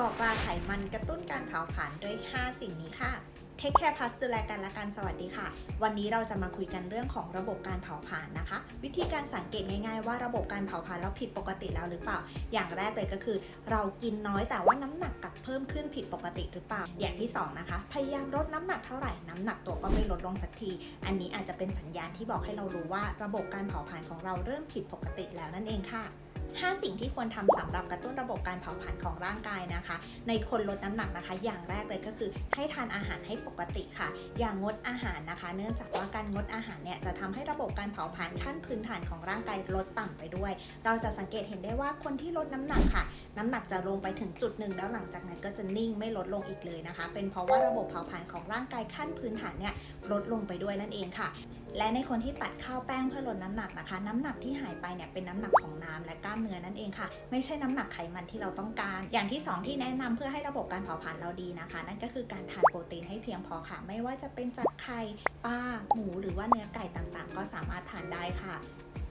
บอกลาไขมันกระตุ้นการเผาผลาญด้วย 5 สิ่งนี้ค่ะเทคแคร์พลัสดูแลกันและกันสวัสดีค่ะ วันนี้เราจะมาคุยกันเรื่องของระบบการเผาผลาญนะคะ วิธีการสังเกตง่ายๆว่าระบบการเผาผลาญเราผิดปกติแล้วหรือเปล่า อย่างแรกเลยก็คือ เรากินน้อยแต่ว่าน้ำหนักกลับเพิ่มขึ้นผิดปกติหรือเปล่า อย่างที่สองนะคะพยายามลดน้ำหนักเท่าไหร่น้ำหนักตัวก็ไม่ลดลงสักที อันนี้อาจจะเป็นสัญญาณที่บอกให้เรารู้ว่าระบบการเผาผลาญของเราเริ่มผิดปกติแล้วนั่นเองค่ะ 5 สิ่งที่ควรทำสำหรับกระตุ้นระบบการเผาผลาญของร่างกายนะคะ ในคนลดน้ำหนักนะคะ อย่างแรกเลยก็คือให้ทานอาหารให้ปกติค่ะ อย่างงดอาหารนะคะ เนื่องจากว่าการงดอาหารเนี่ยจะทำให้ระบบการเผาผลาญขั้นพื้นฐานของร่างกายลดต่ำไปด้วย เราจะสังเกตเห็นได้ว่าคนที่ลดน้ำหนักค่ะ น้ำหนักจะลงไปถึงจุดหนึ่งแล้วหลังจากนั้นก็จะนิ่งไม่ลดลงอีกเลยนะคะ เป็นเพราะว่าระบบเผาผลาญของร่างกายขั้นพื้นฐานเนี่ยลดลงไปด้วยนั่นเองค่ะ และในคนที่ตัดข้าวแป้งเพื่อลดน้ำหนักนะคะ น้ำหนักที่หายไปเนี่ยเป็นน้ำหนักของน้ำและกล้ามเนื้อนั่นเองค่ะ ไม่ใช่น้ำหนักไขมันที่เราต้องการ อย่างที่สองที่แนะนำเพื่อให้ระบบการเผาผลาญเราดีนะคะ นั่นก็คือการทานโปรตีนให้เพียงพอค่ะ ไม่ว่าจะเป็นจากไข่ปลาหมูหรือว่าเนื้อไก่ต่างๆ ก็สามารถทานได้ค่ะ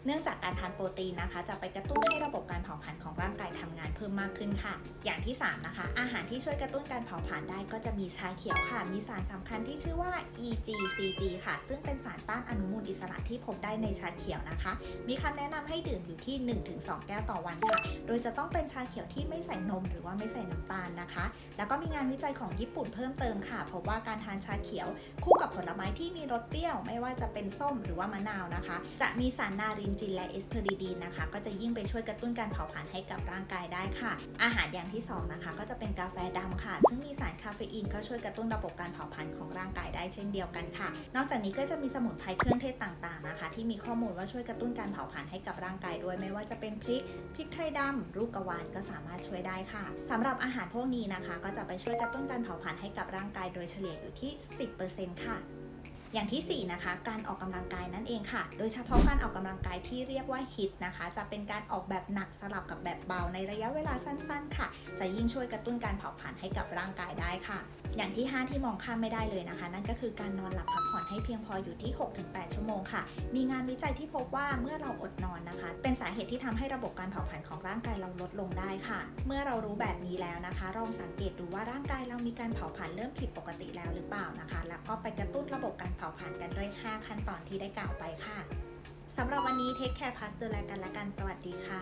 เนื่องจากการทานโปรตีนนะคะ จะไปกระตุ้นให้ระบบการเผาผลาญของร่างกายทำงานเพิ่มมากขึ้นค่ะ อย่างที่ 3 นะคะ อาหารที่ช่วยกระตุ้นการเผาผลาญได้ก็จะมีชาเขียวค่ะ มีสารสำคัญที่ชื่อว่า EGCG ค่ะ ซึ่งเป็นสารต้านอนุมูลอิสระที่พบได้ในชาเขียวนะคะ มีคำแนะนำให้ดื่มอยู่ที่ 1-2 แก้วต่อวันค่ะ โดยจะต้องเป็นชาเขียวที่ไม่ใส่นมหรือว่าไม่ใส่น้ำตาลนะคะ แล้วก็มีงานวิจัยของญี่ปุ่นเพิ่มเติมค่ะ พบว่าการทานชาเขียว คู่กับผลไม้ที่มีรสเปรี้ยว ไม่ว่าจะเป็นส้มหรือว่ามะนาวนะคะ จะมีสารนารินจินและเอสเพอริดีนนะคะ ก็จะยิ่งไปช่วยกระตุ้นการเผาผลาญให้กับร่างกายได้ค่ะ อาหารอย่างที่สองนะคะก็จะเป็นกาแฟดำค่ะ ซึ่งมีสาร เฟอีนก็ช่วยกระตุ้นระบบการเผาผลาญของร่างกายได้เช่นเดียวกันค่ะ นอกจากนี้ก็จะมีสมุนไพรเครื่องเทศต่างๆนะคะ ที่มีข้อมูลว่าช่วยกระตุ้นการเผาผลาญให้กับร่างกายด้วยไม่ว่าจะเป็นพริกพริกไทยดำลูกกระวานก็สามารถช่วยได้ค่ะสำหรับอาหารพวกนี้นะคะ ก็จะไปช่วยกระตุ้นการเผาผลาญให้กับร่างกายโดยเฉลี่ยอยู่ที่ 10%ค่ะ อย่างที่ 4 นะคะ การออกกำลังกายนั่นเองค่ะ โดยเฉพาะการออกกำลังกายที่เรียกว่าฮิตนะคะ จะเป็นการออกแบบหนักสลับกับแบบเบาในระยะเวลาสั้นๆ ค่ะ จะยิ่งช่วยกระตุ้นการเผาผลาญให้กับร่างกายได้ค่ะ อย่างที่ 5 ที่มองข้ามไม่ได้เลยนะคะ นั่นก็คือการนอนหลับพักผ่อนให้เพียงพออยู่ที่ 6-8 ชั่วโมงค่ะ มีงานวิจัยที่พบว่าเมื่อเราอดนอนนะคะ เป็นสาเหตุที่ทำให้ระบบการเผาผลาญของร่างกายเราลดลงได้ค่ะ เมื่อเรารู้แบบนี้แล้วนะคะลองสังเกตดูว่าร่างกายเรามีการเผาผลาญเริ่มผิดปกติแล้วหรือเปล่านะคะ แล้วก็ไปกระตุ้นระบบการ เผาผลาญกันด้วย 5 ขั้นตอนที่ได้กล่าวไปค่ะสำหรับวันนี้เทคแคร์พัสดูแลกันและกัน สวัสดีค่ะ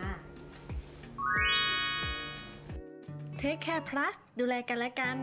Take Care Plus ดูแลกันและกัน